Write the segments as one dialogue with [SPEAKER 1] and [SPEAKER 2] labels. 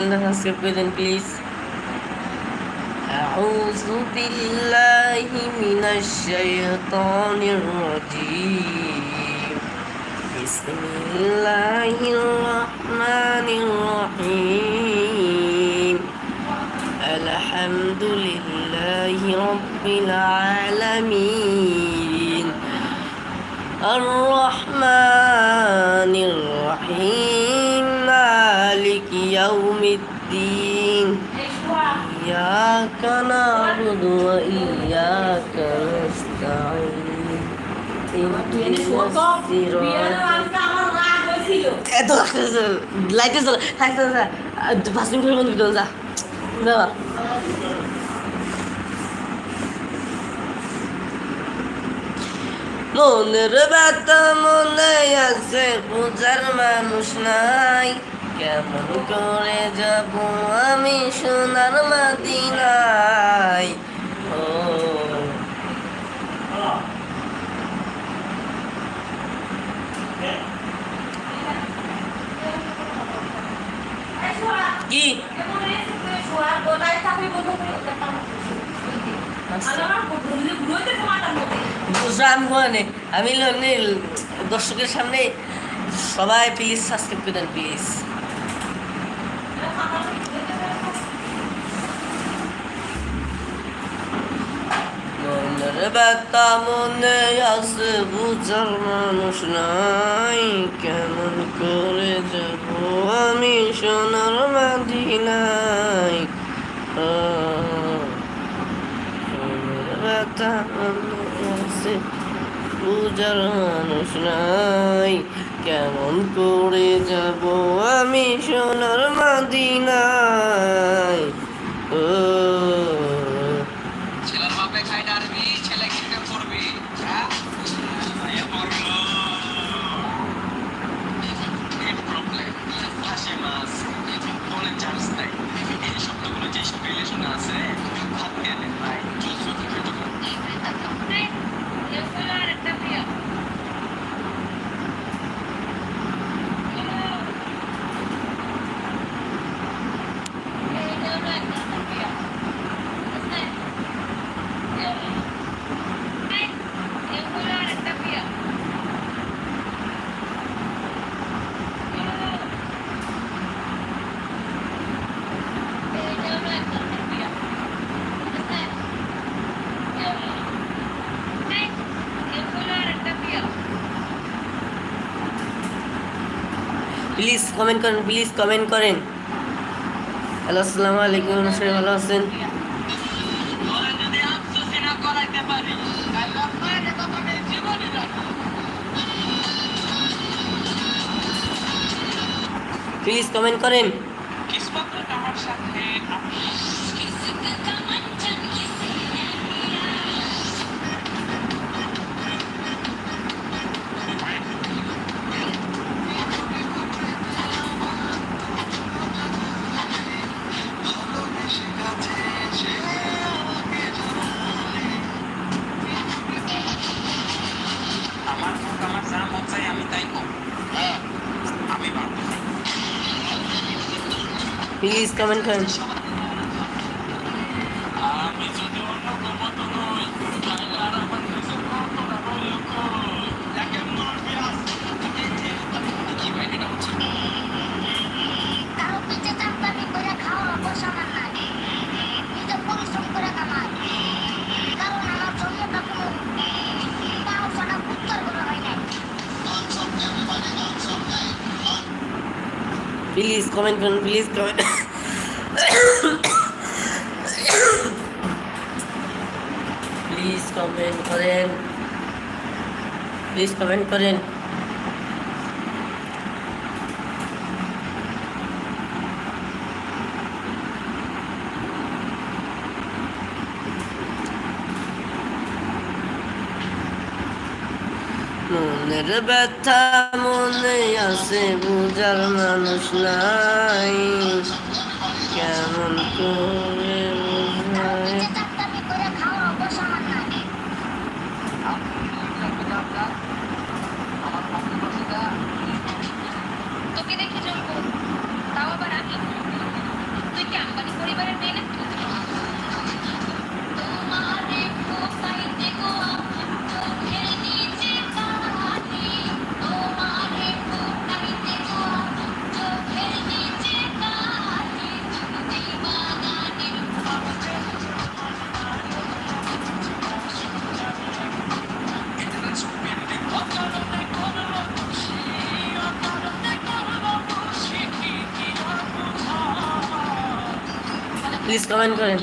[SPEAKER 1] لها صبرا بليز أعوذ بالله من الشيطان الرجيم. بسم الله الرحمن الرحيم. الحمد لله رب العالمين. الرحمن الدين إياك نعبد وإياك نستعين اهدنا الصراط এত লাইটে চলে থাকতে পাঁচ মিনিটের মধ্যে ভিতরে যা না মনের ব্যথা মনে আছে পূজার মানুষ নাই কেমন করে যাব আমি সোনার মাদিনায়? ও। কি? বুঝলাম মানে আমি দর্শকের সামনে সবাই প্লিজ সাবস্ক্রাইব করে দেন প্লিজ মনের ব্যথা মনে আছে বুঝার মানুষ নাই কেমন করে যাব আমি সোনার মাদিনাই ব্যথা মনে আছে বুঝার মানুষ নাই কেমন করে যাব আমি সোনার মাদিনাই ও প্লিজ কমেন্ট করেন প্লিজ কমেন্ট করেন। হ্যালো, আসসালামু আলাইকুম সবাই ভালো আছেন? প্লিজ কমেন্ট করেন।
[SPEAKER 2] কিসমত আমার সাথে?
[SPEAKER 1] প্লিজ কমেন্ট করেন
[SPEAKER 2] আমি যদি অন্য মতো নই তাহলে আর
[SPEAKER 1] প্লিজ কমেন্ট করেন প্লিজ কমেন্ট প্লিজ কমেন্ট করেন প্লিজ কমেন্ট করেন মনের ব্যথা মনে আছে বুঝার মানুষ নাই। কেমন করে? প্লিজ কমেন্ট করেন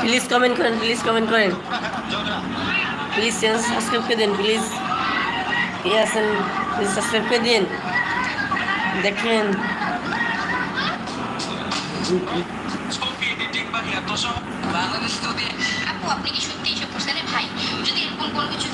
[SPEAKER 1] প্লিজ কমেন্ট করেন প্লিজ কমেন্ট করেন। প্লিজ চ্যানেল সাবস্ক্রাইব করে দিন প্লিজ ইয়ে আসেন প্লিজ সাবস্ক্রাইব করে দিন। দেখেন।
[SPEAKER 2] বাংলাদেশ যদি
[SPEAKER 3] আপনি কি সত্যি এসব ভাই? যদি এরকম কোনো কিছু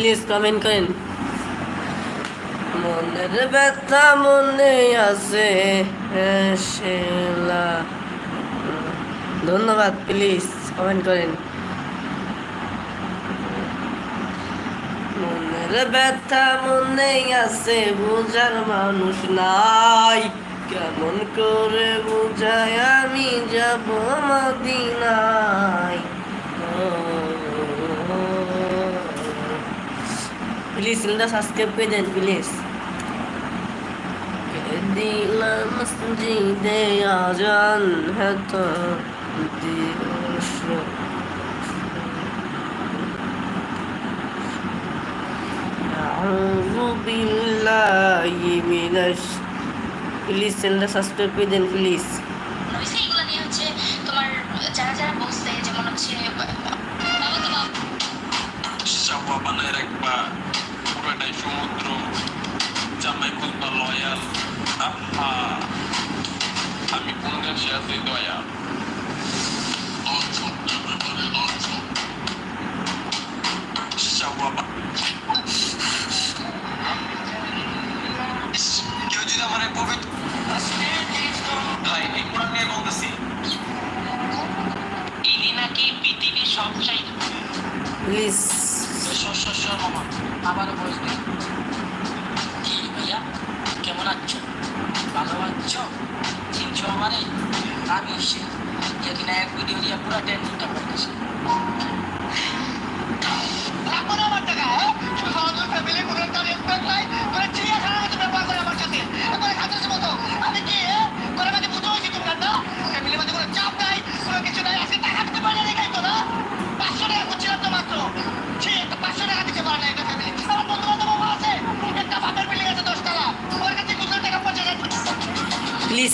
[SPEAKER 1] প্লিজ কমেন্ট করেন। মনের ব্যথা মনে আছে ধন্যবাদ প্লিজ কমেন্ট করেন। মনের ব্যথা মনে আছে, বোঝার মানুষ নাই। কেমন করে বোঝায়, আমি যাব মদিনায়। প্লিজ চ্যানেলটা সাবস্ক্রাইব করে দেন প্লিজ দিলাম মসজিদে আজান হত أعوذ بالله من الش... প্লিজ চ্যানেলটা সাবস্ক্রাইব করে দেন প্লিজ
[SPEAKER 3] এগুলো নিয়ে হচ্ছে তোমার যারা যারা বসছে যেমন হচ্ছে বাবা
[SPEAKER 2] বানায় রাখবা
[SPEAKER 4] Essa
[SPEAKER 1] é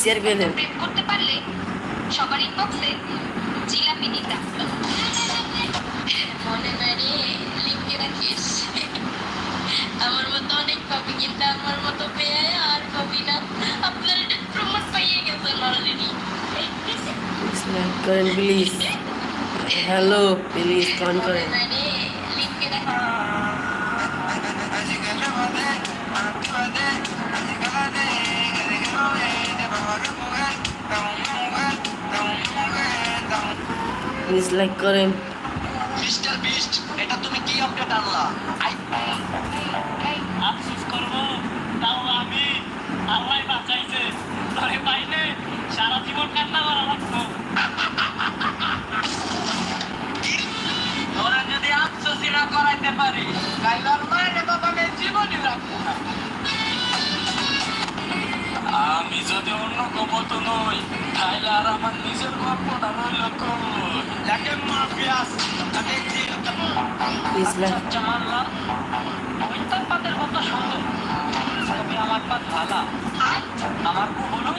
[SPEAKER 1] শেয়ার করে দেন
[SPEAKER 3] করতে পারলে সবার ইনবক্সে জিলাপি মনে লিখে রাখিস আমার মতো অনেক পাবি কিন্তু আমার মতো পেয়ে আর পাবি না আপনার এটা প্রমাণ পাইয়ে গেছে অলরেডি
[SPEAKER 1] করেন প্লিজ হ্যালো প্লিজ কন করেন প্লিজ লাইক করেন
[SPEAKER 4] মিস্টার বিস্ট এটা তুমি কি আপডেট আনলা?
[SPEAKER 2] আফসোস করব। তাও আমি আল্লাহ বাঁচাইছে। ধরে পাইলে সারা জীবন কান্না করা লাগতো।
[SPEAKER 5] তোরা যদি আফসোসই না করাইতে পারি তাইলে আর মায়ের বাবাকে জীবনই রাখব না।
[SPEAKER 2] নই তাইলে আর আমার নিজের গল্পটা রইল কই?
[SPEAKER 4] লেকেন মাফিয়াস তাকে কি
[SPEAKER 1] ইসলাম
[SPEAKER 5] আচ্ছা মানলাম। ওই তার পাতের কথা সুন্দর তবে আমার পাত ভালা। আমার হলো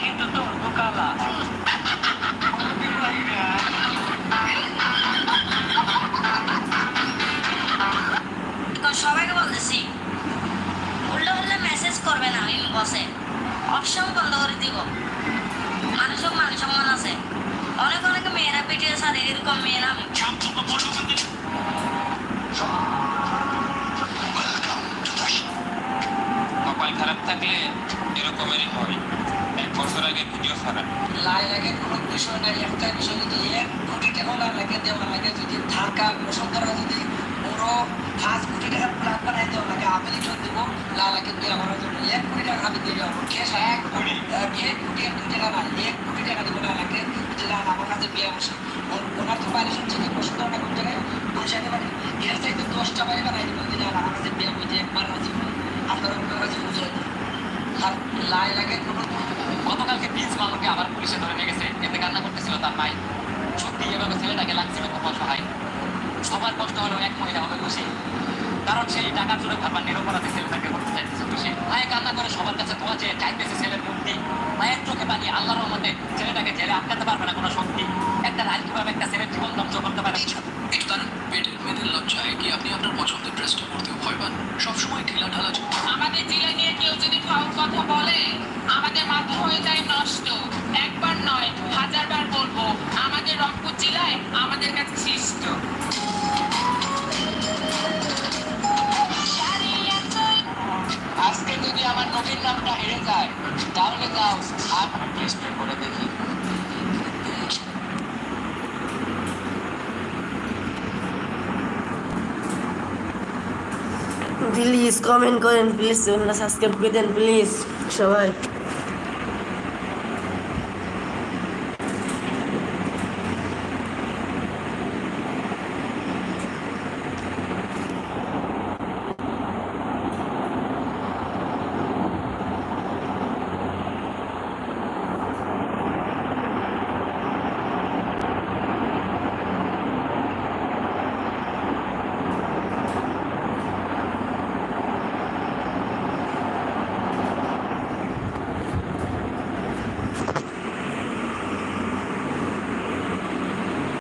[SPEAKER 5] কিন্তু তোর দোকালা
[SPEAKER 6] ভিডিও ছাড়া।
[SPEAKER 5] লাই লাগে কোনো বিষয় নাই একটা বিষয় যদি এক কোটি টাকা না লাগে দেওয়া লাগে যদি ঢাকা যদি পুরো পাঁচ কোটি প্ল্যান বানাই দেওয়া লাগে আমি লিখে দিব লালাকে দেওয়া করার জন্য। এক কোটি টাকা আমি দিয়ে দেবো খেস এক কোটি এক কোটি। এক কোটি টাকা না এক কোটি টাকা দিব লালাকে যদি লাল আমার কাছে বিয়ে ওর- ওনার তো বাড়ি শুনছে কি বসুন্ধরা কোন জায়গায় বৈশাখে বাড়ি এর চাইতে দশটা বাড়ি বানাই দিব লাল আমার কাছে বিয়ে একবার চেষ্টা করে দেখি।
[SPEAKER 1] প্লিজ কমেন্ট করেন প্লিজ সাবস্ক্রাইব করে দেন প্লিজ সবাই।